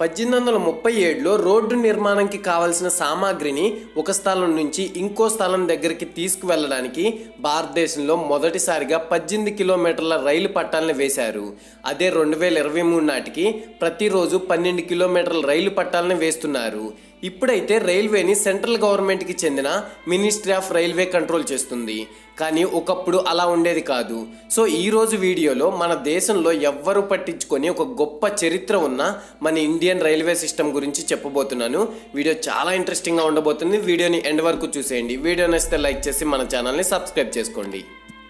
పద్దెనిమిది వందల ముప్పై ఏడులో రోడ్డు నిర్మాణంకి కావలసిన సామాగ్రిని ఒక స్థలం నుంచి ఇంకో స్థలం దగ్గరికి తీసుకువెళ్ళడానికి భారతదేశంలో మొదటిసారిగా పద్దెనిమిది కిలోమీటర్ల రైలు పట్టాలను వేశారు. అదే రెండు వేల ఇరవై మూడు నాటికి ప్రతిరోజు పన్నెండు కిలోమీటర్ల రైలు పట్టాలను వేస్తున్నారు. ఇప్పుడైతే రైల్వేని సెంట్రల్ గవర్నమెంట్కి చెందిన మినిస్ట్రీ ఆఫ్ రైల్వే కంట్రోల్ చేస్తుంది. కానీ ఒకప్పుడు అలా ఉండేది కాదు. సో ఈ రోజు వీడియోలో మన దేశంలో ఎవ్వరు పట్టించుకొని ఒక గొప్ప చరిత్ర ఉన్న మన ఇండియన్ రైల్వే సిస్టమ్ గురించి చెప్పబోతున్నాను. వీడియో చాలా ఇంట్రెస్టింగ్గా ఉండబోతుంది. వీడియోని ఎండ్ వరకు చూసేయండి. వీడియో నచ్చితే లైక్ చేసి మన ఛానల్ని సబ్స్క్రైబ్ చేసుకోండి.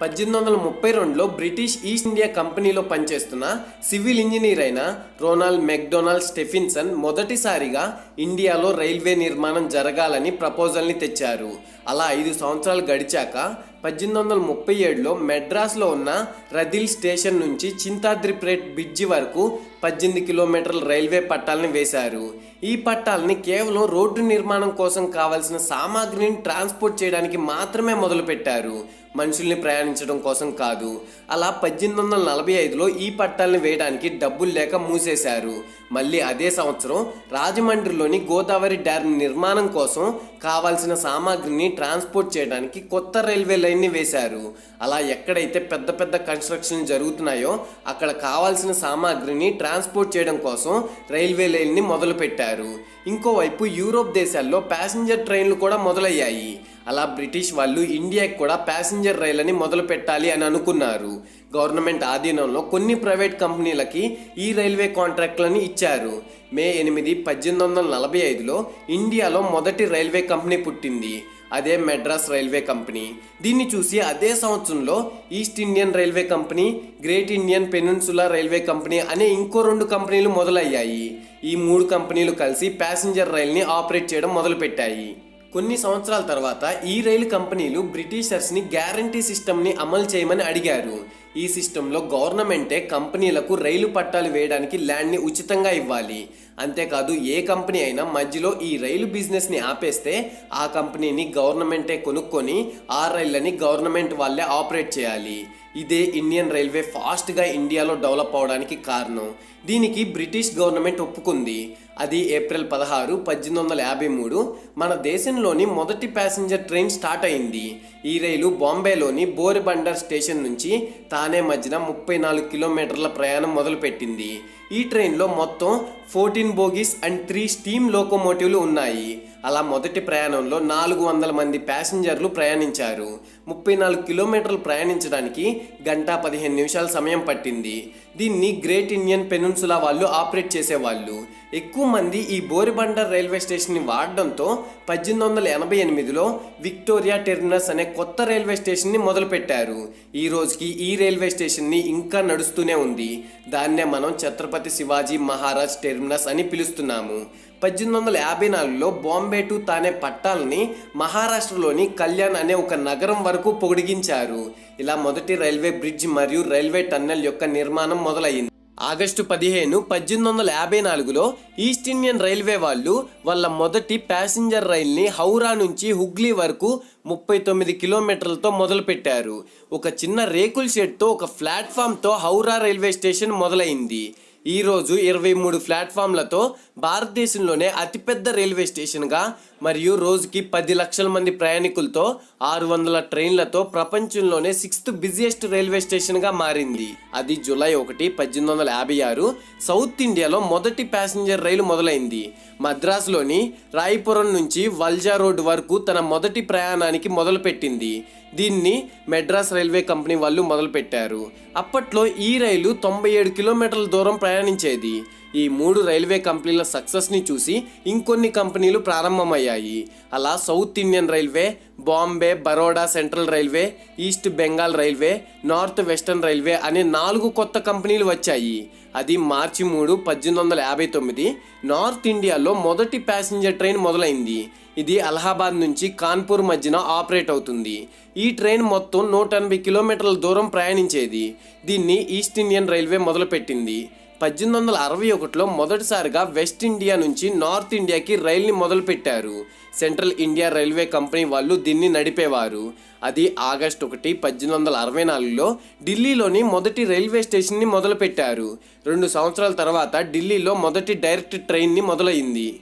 పద్దెనిమిది వందల ముప్పై రెండులో బ్రిటిష్ ఈస్ట్ ఇండియా కంపెనీలో పనిచేస్తున్న సివిల్ ఇంజనీర్ అయిన రోనాల్డ్ మెక్డొనాల్డ్ స్టెఫిన్సన్ మొదటిసారిగా ఇండియాలో రైల్వే నిర్మాణం జరగాలని ప్రపోజల్ని తెచ్చారు. అలా ఐదు సంవత్సరాలు గడిచాక పద్దెనిమిది వందల ముప్పై ఏడులో మెడ్రాస్లో ఉన్న రదిల్ స్టేషన్ నుంచి చింతాద్రిపేట్ బ్రిడ్జి వరకు పద్దెనిమిది కిలోమీటర్ల రైల్వే పట్టాలని వేశారు. ఈ పట్టాలని కేవలం రోడ్డు నిర్మాణం కోసం కావాల్సిన సామాగ్రిని ట్రాన్స్పోర్ట్ చేయడానికి మాత్రమే మొదలుపెట్టారు. మనుషుల్ని ప్రయాణించడం కోసం కాదు. అలా పద్దెనిమిది వందల నలభై ఐదులో ఈ పట్టాలని వేయడానికి డబ్బులు లేక మూసేశారు. మళ్ళీ అదే సంవత్సరం రాజమండ్రిలోని గోదావరి డ్యామ్ నిర్మాణం కోసం కావాల్సిన సామాగ్రిని ట్రాన్స్పోర్ట్ చేయడానికి కొత్త రైల్వే లైన్ని వేశారు. అలా ఎక్కడైతే పెద్ద పెద్ద కన్స్ట్రక్షన్ జరుగుతున్నాయో అక్కడ కావాల్సిన సామాగ్రిని ట్రాన్స్పోర్ట్ చేయడం కోసం రైల్వే లైన్ని మొదలుపెట్టారు. ఇంకోవైపు యూరోప్ దేశాల్లో ప్యాసింజర్ ట్రైన్లు కూడా మొదలయ్యాయి. అలా బ్రిటిష్ వాళ్ళు ఇండియాకి కూడా ప్యాసింజర్ రైళ్ళని మొదలు పెట్టాలి అని అనుకున్నారు. గవర్నమెంట్ ఆధీనంలో కొన్ని ప్రైవేట్ కంపెనీలకి ఈ రైల్వే కాంట్రాక్ట్లని ఇచ్చారు. మే ఎనిమిది పద్దెనిమిది వందల నలభై ఐదులో ఇండియాలో మొదటి రైల్వే కంపెనీ పుట్టింది. అదే మెడ్రాస్ రైల్వే కంపెనీ. దీన్ని చూసి అదే సంవత్సరంలో East Indian railway company Great Indian Peninsula railway company అనే ఇంకో రెండు కంపెనీలు మొదలయ్యాయి. ఈ మూడు కంపెనీలు కలిసి ప్యాసింజర్ రైల్ని ఆపరేట్ చేయడం మొదలుపెట్టాయి. కొన్ని సంవత్సరాల తర్వాత ఈ రైలు కంపెనీలు బ్రిటిషర్స్ని గ్యారంటీ సిస్టమ్ని అమలు చేయమని అడిగారు. ఈ సిస్టంలో గవర్నమెంటే కంపెనీలకు రైలు పట్టాలు వేయడానికి ల్యాండ్ని ఉచితంగా ఇవ్వాలి. అంతేకాదు ఏ కంపెనీ అయినా మధ్యలో ఈ రైలు బిజినెస్ని ఆపేస్తే ఆ కంపెనీని గవర్నమెంటే కొనుక్కొని ఆ రైళ్ళని గవర్నమెంట్ వాళ్ళే ఆపరేట్ చేయాలి. ఇదే ఇండియన్ రైల్వే ఫాస్ట్గా ఇండియాలో డెవలప్ అవడానికి కారణం. దీనికి బ్రిటిష్ గవర్నమెంట్ ఒప్పుకుంది. అది ఏప్రిల్ పదహారు పద్దెనిమిది వందల యాభై మూడు. మన దేశంలోని మొదటి ప్యాసింజర్ ట్రైన్ స్టార్ట్ అయింది. ఈ రైలు బాంబేలోని బోరిబండర్ స్టేషన్ నుంచి తానే మధ్యన ముప్పై నాలుగు కిలోమీటర్ల ప్రయాణం మొదలుపెట్టింది. ఈ ట్రైన్లో మొత్తం fourteen bogies and three steam లోకోమోటివ్లు ఉన్నాయి. అలా మొదటి ప్రయాణంలో నాలుగు వందల మంది ప్యాసింజర్లు ప్రయాణించారు. ముప్పై నాలుగు కిలోమీటర్లు ప్రయాణించడానికి గంట పదిహేను నిమిషాల సమయం పట్టింది. దీన్ని గ్రేట్ ఇండియన్ పెనున్సులా వాళ్ళు ఆపరేట్ చేసేవాళ్ళు. ఎక్కువ మంది ఈ బోరిబండర్ రైల్వే స్టేషన్ని వాడడంతో పద్దెనిమిది వందల ఎనభై ఎనిమిదిలో విక్టోరియా టెర్మినస్ అనే కొత్త రైల్వే స్టేషన్ని మొదలుపెట్టారు. ఈ రోజుకి ఈ రైల్వే స్టేషన్ని ఇంకా నడుస్తూనే ఉంది. దాన్నే మనం ఛత్రపతి శివాజీ మహారాజ్ టెర్మినస్ అని పిలుస్తున్నాము. పద్దెనిమిది వందల యాభై నాలుగులో బాంబే టు తానే పట్టాలని మహారాష్ట్రలోని కళ్యాణ్ అనే ఒక నగరం వరకు పొడిగించారు ఇలా మొదటి రైల్వే బ్రిడ్జ్ మరియు రైల్వే టన్నెల్ యొక్క నిర్మాణం మొదలైంది. ఆగస్టు పదిహేను పద్దెనిమిది వందల యాభై నాలుగులో ఈస్ట్ ఇండియన్ రైల్వే వాళ్ళు వాళ్ళ మొదటి ప్యాసింజర్ రైల్ని హౌరా నుంచి హుగ్లీ వరకు ముప్పై తొమ్మిది కిలోమీటర్లతో మొదలుపెట్టారు. ఒక చిన్న రేకుల షెడ్తో ఒక ప్లాట్ఫామ్తో హౌరా రైల్వే స్టేషన్ మొదలైంది. ఈరోజు ఇరవై మూడు ప్లాట్ఫామ్లతో భారతదేశంలోనే అతిపెద్ద రైల్వే స్టేషన్గా మరియు రోజుకి పది లక్షల మంది ప్రయాణికులతో ఆరు వందల ట్రైన్లతో ప్రపంచంలోనే సిక్స్త్ బిజియెస్ట్ రైల్వే స్టేషన్గా మారింది. అది జూలై ఒకటి పద్దెనిమిది వందల యాభై ఆరు సౌత్ ఇండియాలో మొదటి ప్యాసింజర్ రైలు మొదలైంది. మద్రాసులోని రాయపురం నుంచి వల్జా రోడ్ వరకు తన మొదటి ప్రయాణానికి మొదలుపెట్టింది. దీన్ని మెడ్రాస్ రైల్వే కంపెనీ వాళ్ళు మొదలుపెట్టారు. అప్పట్లో ఈ రైలు తొంభై ఏడు కిలోమీటర్ల దూరం ప్రయాణించేది. ఈ మూడు రైల్వే కంపెనీల సక్సెస్ని చూసి ఇంకొన్ని కంపెనీలు ప్రారంభమయ్యాయి. అలా South Indian railway Bombay Baroda Central railway East Bengal railway North Western railway అనే నాలుగు కొత్త కంపెనీలు వచ్చాయి. అది మార్చి మూడు పద్దెనిమిది వందల యాభై తొమ్మిది. నార్త్ ఇండియాలో మొదటి ప్యాసింజర్ ట్రైన్ మొదలైంది. ఇది అలహాబాద్ నుంచి కాన్పూర్ మధ్యన ఆపరేట్ అవుతుంది. ఈ ట్రైన్ మొత్తం నూట ఎనభై కిలోమీటర్ల దూరం ప్రయాణించేది. దీన్ని ఈస్ట్ ఇండియన్ రైల్వే మొదలుపెట్టింది. పద్దెనిమిది వందల అరవై ఒకటిలో మొదటిసారిగా వెస్ట్ ఇండియా నుంచి నార్త్ ఇండియాకి రైల్ని మొదలుపెట్టారు. సెంట్రల్ ఇండియా రైల్వే కంపెనీ వాళ్ళు దీన్ని నడిపేవారు. అది ఆగస్ట్ ఒకటి పద్దెనిమిది వందల అరవై నాలుగులో ఢిల్లీలోని మొదటి రైల్వే స్టేషన్ని మొదలుపెట్టారు. రెండు సంవత్సరాల తర్వాత ఢిల్లీలో మొదటి డైరెక్ట్ ట్రైన్ని మొదలైంది.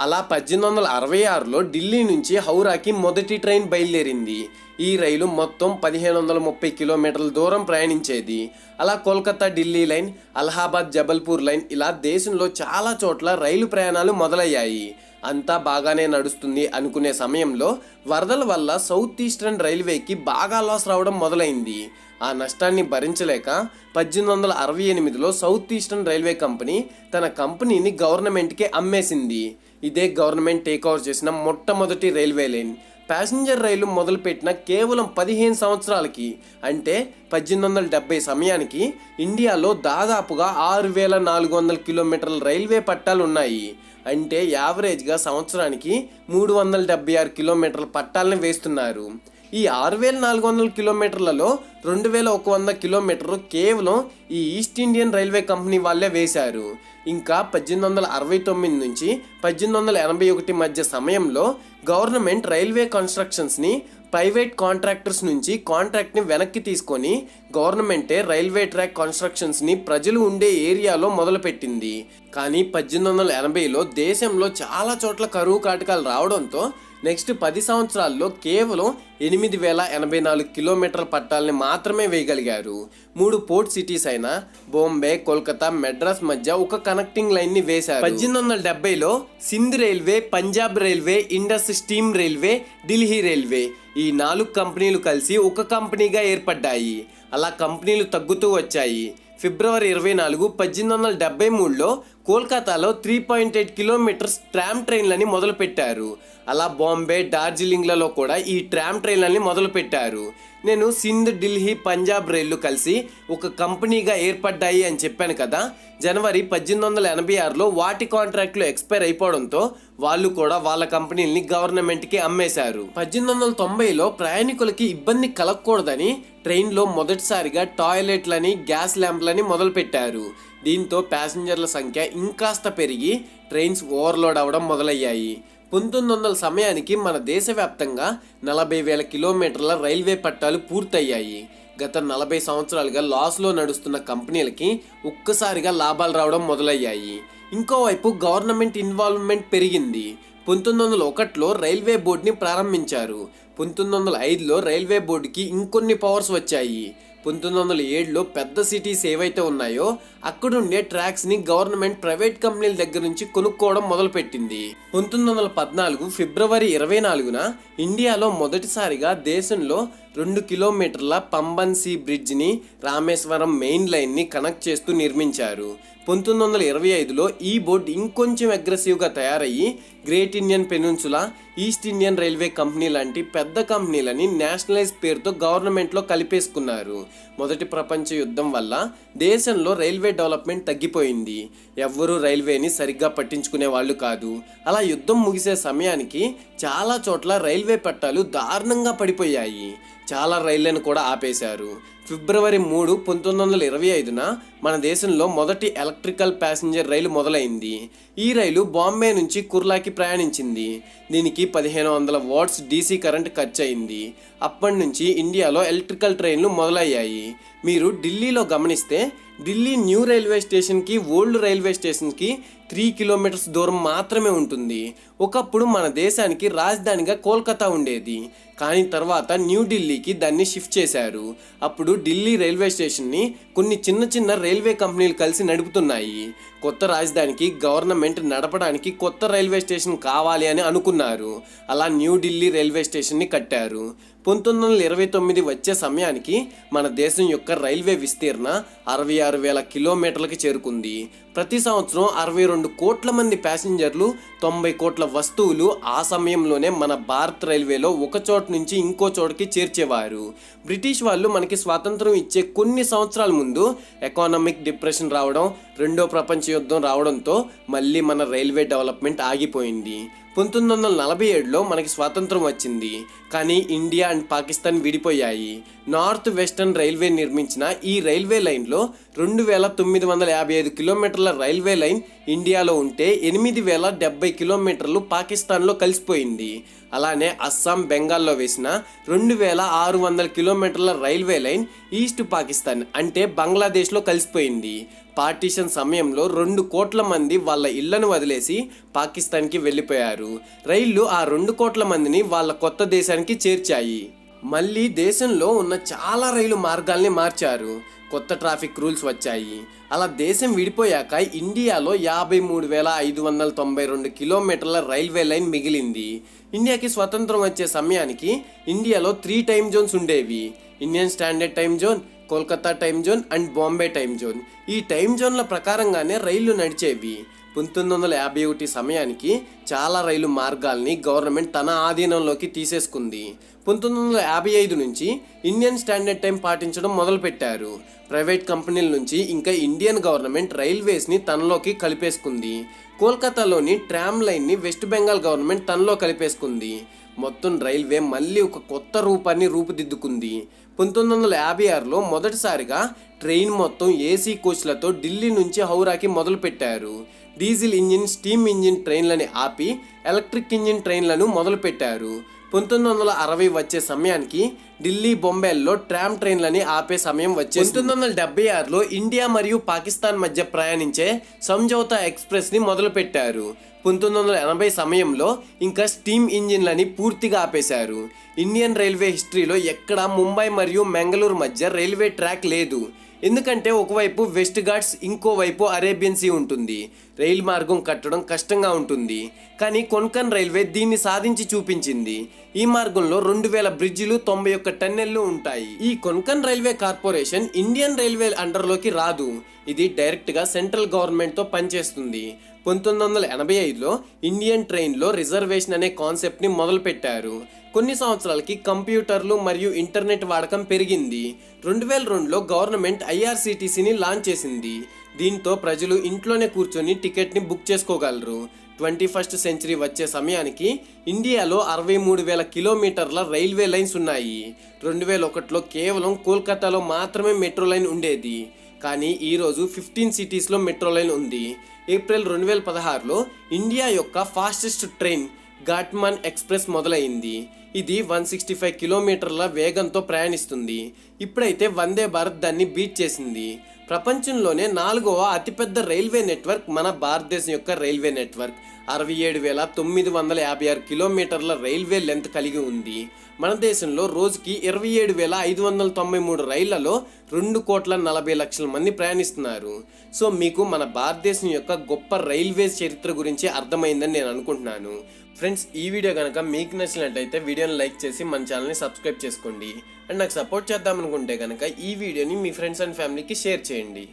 అలా పద్దెనిమిది వందల అరవై ఆరులో ఢిల్లీ నుంచి హౌరాకి మొదటి ట్రైన్ బయలుదేరింది. ఈ రైలు మొత్తం పదిహేను వందల ముప్పై కిలోమీటర్ల దూరం ప్రయాణించేది. అలా కోల్కతా ఢిల్లీ లైన్ అలహాబాద్ జబల్పూర్ లైన్ ఇలా దేశంలో చాలా చోట్ల రైలు ప్రయాణాలు మొదలయ్యాయి. అంతా బాగానే నడుస్తుంది అనుకునే సమయంలో వరదల వల్ల సౌత్ ఈస్టర్న్ రైల్వేకి బాగా లాస్ రావడం మొదలైంది. ఆ నష్టాన్ని భరించలేక పద్దెనిమిది వందల అరవై ఎనిమిదిలో సౌత్ ఈస్టర్న్ రైల్వే కంపెనీ తన కంపెనీని గవర్నమెంట్కి అమ్మేసింది. ఇదే గవర్నమెంట్ టేక్ ఓవర్ చేసిన మొట్టమొదటి రైల్వే లైన్. ప్యాసింజర్ రైలు మొదలుపెట్టిన కేవలం పదిహేను సంవత్సరాలకి అంటే పద్దెనిమిది వందల డెబ్బై సమయానికి ఇండియాలో దాదాపుగా ఆరు వేల నాలుగు వందల కిలోమీటర్ల రైల్వే పట్టాలు ఉన్నాయి. అంటే యావరేజ్గా సంవత్సరానికి మూడు వందల డెబ్బై ఆరు కిలోమీటర్ల పట్టాలను వేస్తున్నారు. ఈ ఆరు వేల నాలుగు వందల కిలోమీటర్లలో రెండు వేల ఒక వంద కిలోమీటర్లు కేవలం ఈ ఈస్ట్ ఇండియన్ రైల్వే కంపెనీ వాళ్ళే వేశారు. ఇంకా పద్దెనిమిది వందల అరవై తొమ్మిది నుంచి పద్దెనిమిది వందల ఎనభై ఒకటి మధ్య సమయంలో గవర్నమెంట్ రైల్వే కన్స్ట్రక్షన్స్ని ప్రైవేట్ కాంట్రాక్టర్స్ నుంచి కాంట్రాక్ట్ని వెనక్కి తీసుకొని గవర్నమెంటే రైల్వే ట్రాక్ కన్స్ట్రక్షన్స్ని ప్రజలు ఉండే ఏరియాలో మొదలుపెట్టింది. కానీ పద్దెనిమిది వందల ఎనభైలో దేశంలో చాలా చోట్ల కరువు కాటకాలు రావడంతో నెక్స్ట్ పది సంవత్సరాల్లో కేవలం ఎనిమిది వేల ఎనభై నాలుగు కిలోమీటర్ల పట్టాలని మాత్రమే వేయగలిగారు. మూడు పోర్ట్ సిటీస్ అయిన బాంబే కోల్కతా మెడ్రాస్ మధ్య ఒక కనెక్టింగ్ లైన్ని వేశారు. పద్దెనిమిది వందల డెబ్బైలో Sindh railway Punjab railway Indus steam railway Delhi railway ఈ నాలుగు కంపెనీలు కలిసి ఒక కంపెనీగా ఏర్పడ్డాయి. అలా కంపెనీలు తగ్గుతూ వచ్చాయి. ఫిబ్రవరి ఇరవై నాలుగు పద్దెనిమిది వందల డెబ్బై మూడులో కోల్కతాలో three point eight kilometres tram ట్రైన్లని మొదలుపెట్టారు. అలా బాంబే డార్జిలింగ్లలో కూడా ఈ ట్రామ్ ట్రైన్లని మొదలుపెట్టారు. నేను సింధ్ ఢిల్లీ పంజాబ్ రైళ్ళు కలిసి ఒక కంపెనీగా ఏర్పడ్డాయి అని చెప్పాను కదా. జనవరి పద్దెనిమిది వందల ఎనభై ఆరులో వాటి కాంట్రాక్ట్లు ఎక్స్పైర్ అయిపోవడంతో వాళ్ళు కూడా వాళ్ళ కంపెనీల్ని గవర్నమెంట్కి అమ్మేశారు. పద్దెనిమిది వందల తొంభైలో ప్రయాణికులకి ఇబ్బంది కలగకూడదని ట్రైన్లో మొదటిసారిగా టాయిలెట్లని గ్యాస్ ల్యాంప్లని మొదలుపెట్టారు. దీంతో ప్యాసింజర్ల సంఖ్య ఇంకాస్త పెరిగి ట్రైన్స్ ఓవర్లోడ్ అవ్వడం మొదలయ్యాయి. పంతొమ్మిది వందల సమయానికి మన దేశవ్యాప్తంగా నలభై వేల కిలోమీటర్ల రైల్వే పట్టాలు పూర్తయ్యాయి. గత నలభై సంవత్సరాలుగా లాస్లో నడుస్తున్న కంపెనీలకి ఒక్కసారిగా లాభాలు రావడం మొదలయ్యాయి. ఇంకోవైపు గవర్నమెంట్ ఇన్వాల్వ్మెంట్ పెరిగింది. పంతొమ్మిది వందల ఒకటిలో రైల్వే బోర్డుని ప్రారంభించారు. పంతొమ్మిది వందల ఐదులో రైల్వే బోర్డుకి ఇంకొన్ని పవర్స్ వచ్చాయి. పంతొమ్మిది వందల ఏడులో పెద్ద సిటీస్ ఏవైతే ఉన్నాయో అక్కడుండే ట్రాక్స్ని గవర్నమెంట్ ప్రైవేట్ కంపెనీల దగ్గర నుంచి కొనుక్కోవడం మొదలుపెట్టింది. పంతొమ్మిది వందల పద్నాలుగు ఫిబ్రవరి ఇరవై నాలుగున ఇండియాలో మొదటిసారిగా దేశంలో రెండు కిలోమీటర్ల పంబన్సీ బ్రిడ్జ్ని రామేశ్వరం మెయిన్ లైన్ని కనెక్ట్ చేస్తూ నిర్మించారు. పంతొమ్మిది వందల ఇరవై ఐదులో ఈ బోర్డు ఇంకొంచెం అగ్రెసివ్గా తయారయ్యి Great Indian Peninsula East Indian railway company లాంటి పెద్ద కంపెనీలని నేషనలైజ్ పేరుతో గవర్నమెంట్లో కలిపేసుకున్నారు. మొదటి ప్రపంచ యుద్ధం వల్ల దేశంలో రైల్వే డెవలప్మెంట్ తగ్గిపోయింది. ఎవ్వరూ రైల్వేని సరిగ్గా పట్టించుకునే వాళ్ళు కాదు. అలా యుద్ధం ముగిసే సమయానికి చాలా చోట్ల రైల్వే పట్టాలు దారుణంగా పడిపోయాయి. చాలా రైళ్ళను కూడా ఆపేశారు. ఫిబ్రవరి మూడు పంతొమ్మిది వందల ఇరవై ఐదున మన దేశంలో మొదటి ఎలక్ట్రికల్ ప్యాసింజర్ రైలు మొదలైంది. ఈ రైలు బాంబే నుంచి కుర్లాకి ప్రయాణించింది. దీనికి పదిహేను వందల వాట్స్ డీసీ కరెంట్ ఖర్చు అయింది అప్పటి నుంచి ఇండియాలో ఎలక్ట్రికల్ ట్రైన్లు మొదలయ్యాయి. మీరు ఢిల్లీలో గమనిస్తే ఢిల్లీ న్యూ రైల్వే స్టేషన్కి ఓల్డ్ రైల్వే స్టేషన్కి త్రీ కిలోమీటర్స్ దూరం మాత్రమే ఉంటుంది. ఒకప్పుడు మన దేశానికి రాజధానిగా కోల్కతా ఉండేది. కానీ తర్వాత న్యూఢిల్లీకి దాన్ని షిఫ్ట్ చేశారు. అప్పుడు ఢిల్లీ రైల్వే స్టేషన్ని కొన్ని చిన్న చిన్న రైల్వే కంపెనీలు కలిసి నడుపుతున్నాయి. కొత్త రాజధానికి గవర్నమెంట్ నడపడానికి కొత్త రైల్వే స్టేషన్ కావాలి అని అనుకున్నారు. అలా న్యూఢిల్లీ రైల్వే స్టేషన్ని కట్టారు. పంతొమ్మిది వందల ఇరవై తొమ్మిది వచ్చే సమయానికి మన దేశం యొక్క రైల్వే విస్తీర్ణ అరవై ఆరు వేల కిలోమీటర్లకి చేరుకుంది. ప్రతి సంవత్సరం అరవై రెండు కోట్ల మంది ప్యాసింజర్లు తొంభై కోట్ల వస్తువులు ఆ సమయంలోనే మన భారత్ రైల్వేలో ఒక చోట నుంచి ఇంకో చోటుకి చేర్చేవారు. బ్రిటిష్ వాళ్ళు మనకి స్వాతంత్రం ఇచ్చే కొన్ని సంవత్సరాల ముందు ఎకానమిక్ డిప్రెషన్ రావడం రెండో ప్రపంచ యుద్ధం రావడంతో మళ్ళీ మన రైల్వే డెవలప్మెంట్ ఆగిపోయింది. పంతొమ్మిది వందల నలభై ఏడులో మనకి స్వాతంత్రం వచ్చింది. కానీ ఇండియా అండ్ పాకిస్తాన్ విడిపోయాయి. నార్త్ వెస్టర్న్ రైల్వే నిర్మించిన ఈ రైల్వే లైన్లో రెండు వేల తొమ్మిది వందల యాభై ఐదు కిలోమీటర్ల రైల్వే లైన్ ఇండియాలో ఉంటే ఎనిమిది వేల డెబ్బై కిలోమీటర్లు పాకిస్తాన్లో కలిసిపోయింది. అలానే అస్సాం బెంగాల్లో వేసిన రెండు వేల ఆరు వందల కిలోమీటర్ల రైల్వే లైన్ ఈస్ట్ పాకిస్తాన్ అంటే బంగ్లాదేశ్లో కలిసిపోయింది. పార్టీషన్ సమయంలో రెండు కోట్ల మంది వాళ్ళ ఇళ్ళను వదిలేసి పాకిస్తాన్కి వెళ్ళిపోయారు. రైళ్ళు ఆ రెండు కోట్ల మందిని వాళ్ళ కొత్త దేశానికి చేర్చాయి. మళ్ళీ దేశంలో ఉన్న చాలా రైలు మార్గాల్ని మార్చారు. కొత్త ట్రాఫిక్ రూల్స్ వచ్చాయి. అలా దేశం విడిపోయాక ఇండియాలో యాభై మూడు వేల ఐదు వందల తొంభై రెండు కిలోమీటర్ల రైల్వే లైన్ మిగిలింది. ఇండియాకి స్వతంత్రం వచ్చే సమయానికి ఇండియాలో త్రీ టైమ్ జోన్స్ ఉండేవి. Indian standard time zone Kolkata time zone and Bombay time zone. ఈ టైం జోన్ల ప్రకారంగానే రైళ్ళు నడిచేవి. పంతొమ్మిది వందల యాభై ఒకటి సమయానికి చాలా రైలు మార్గాల్ని గవర్నమెంట్ తన ఆధీనంలోకి తీసేసుకుంది. పంతొమ్మిది వందల యాభై ఐదు నుంచి ఇండియన్ స్టాండర్డ్ టైం పాటించడం మొదలుపెట్టారు. ప్రైవేట్ కంపెనీల నుంచి ఇంకా ఇండియన్ గవర్నమెంట్ రైల్వేస్ని తనలోకి కలిపేసుకుంది. కోల్కతాలోని ట్రామ్ లైన్ని వెస్ట్ బెంగాల్ గవర్నమెంట్ తనలో కలిపేసుకుంది. మొత్తం రైల్వే మళ్ళీ ఒక కొత్త రూపాన్ని రూపుదిద్దుకుంది. పంతొమ్మిది వందల యాభై ఆరులో మొదటిసారిగా ట్రైన్ మొత్తం ఏసీ కోచ్లతో ఢిల్లీ నుంచి హౌరాకి మొదలుపెట్టారు. డీజిల్ ఇంజిన్ స్టీమ్ ఇంజిన్ ట్రైన్లని ఆపి ఎలక్ట్రిక్ ఇంజిన్ ట్రైన్లను మొదలుపెట్టారు. పంతొమ్మిది వందల అరవై వచ్చే సమయానికి ఢిల్లీ బొంబాయిల్లో ట్రామ్ ట్రైన్లని ఆపే సమయం వచ్చే పంతొమ్మిది వందల డెబ్బై ఆరులో ఇండియా మరియు పాకిస్తాన్ మధ్య ప్రయాణించే సంజౌతా ఎక్స్ప్రెస్ని మొదలుపెట్టారు. పంతొమ్మిది వందల ఎనభై సమయంలో ఇంకా స్టీమ్ ఇంజిన్లని పూర్తిగా ఆపేశారు. ఇండియన్ రైల్వే హిస్టరీలో ఎక్కడ ముంబై మరియు మెంగళూరు మధ్య రైల్వే ట్రాక్ లేదు. ఎందుకంటే ఒకవైపు వెస్ట్ ఘాట్స్ ఇంకోవైపు అరేబియన్ సీ ఉంటుంది. రైలు మార్గం కట్టడం కష్టంగా ఉంటుంది. కానీ కొన్కన్ రైల్వే దీన్ని సాధించి చూపించింది. ఈ మార్గంలో రెండు వేల బ్రిడ్జిలు తొంభై ఒక్క టన్నెల్లు ఉంటాయి. ఈ Konkan railway corporation Indian railway అండర్లోకి రాదు. ఇది డైరెక్ట్గా సెంట్రల్ గవర్నమెంట్తో పనిచేస్తుంది. పంతొమ్మిది వందల ఎనభై ఐదులో ఇండియన్ ట్రైన్లో రిజర్వేషన్ అనే కాన్సెప్ట్ని మొదలుపెట్టారు. కొన్ని సంవత్సరాలకి కంప్యూటర్లు మరియు ఇంటర్నెట్ వాడకం పెరిగింది. రెండు వేల రెండులో గవర్నమెంట్ ఐఆర్సిటీసీని లాంచ్ చేసింది. దీంతో ప్రజలు ఇంట్లోనే కూర్చొని టికెట్ని బుక్ చేసుకోగలరు. ట్వంటీ ఫస్ట్ సెంచరీ వచ్చే సమయానికి ఇండియాలో అరవై మూడు వేల కిలోమీటర్ల రైల్వే లైన్స్ ఉన్నాయి. రెండు వేల ఒకటిలో కేవలం కోల్కతాలో మాత్రమే మెట్రో లైన్ ఉండేది. కానీ ఈరోజు ఫిఫ్టీన్ సిటీస్లో మెట్రో లైన్ ఉంది. ఏప్రిల్ రెండు వేల పదహారులో ఇండియా యొక్క ఫాస్టెస్ట్ ట్రైన్ ఘాట్మాన్ ఎక్స్ప్రెస్ మొదలైంది. ఇది వన్ సిక్స్టీ ఫైవ్ కిలోమీటర్ల వేగంతో ప్రయాణిస్తుంది. ఇప్పుడైతే వందే భారత్ దాన్ని బీట్ చేసింది. ప్రపంచంలోనే నాలుగవ అతిపెద్ద రైల్వే నెట్వర్క్ మన భారతదేశం యొక్క రైల్వే నెట్వర్క్. అరవై ఏడు వేల తొమ్మిది వందల యాభై ఆరు కిలోమీటర్ల రైల్వే లెంత్ కలిగి ఉంది. మన దేశంలో రోజుకి ఇరవై ఏడు వేల ఐదు వందల తొంభై మూడు రైళ్ళలో రెండు కోట్ల నలభై లక్షల మంది ప్రయాణిస్తున్నారు. సో మీకు మన భారతదేశం యొక్క గొప్ప రైల్వే చరిత్ర గురించి అర్థమైందని నేను అనుకుంటున్నాను. ఫ్రెండ్స్ ఈ వీడియో కనుక మీకు నచ్చినట్టయితే వీడియోని లైక్ చేసి మన ఛానల్ని సబ్స్క్రైబ్ చేసుకోండి. అండ్ నాకు సపోర్ట్ చేద్దామనుకుంటే కనుక ఈ వీడియోని మీ ఫ్రెండ్స్ అండ్ ఫ్యామిలీకి షేర్ చేయండి.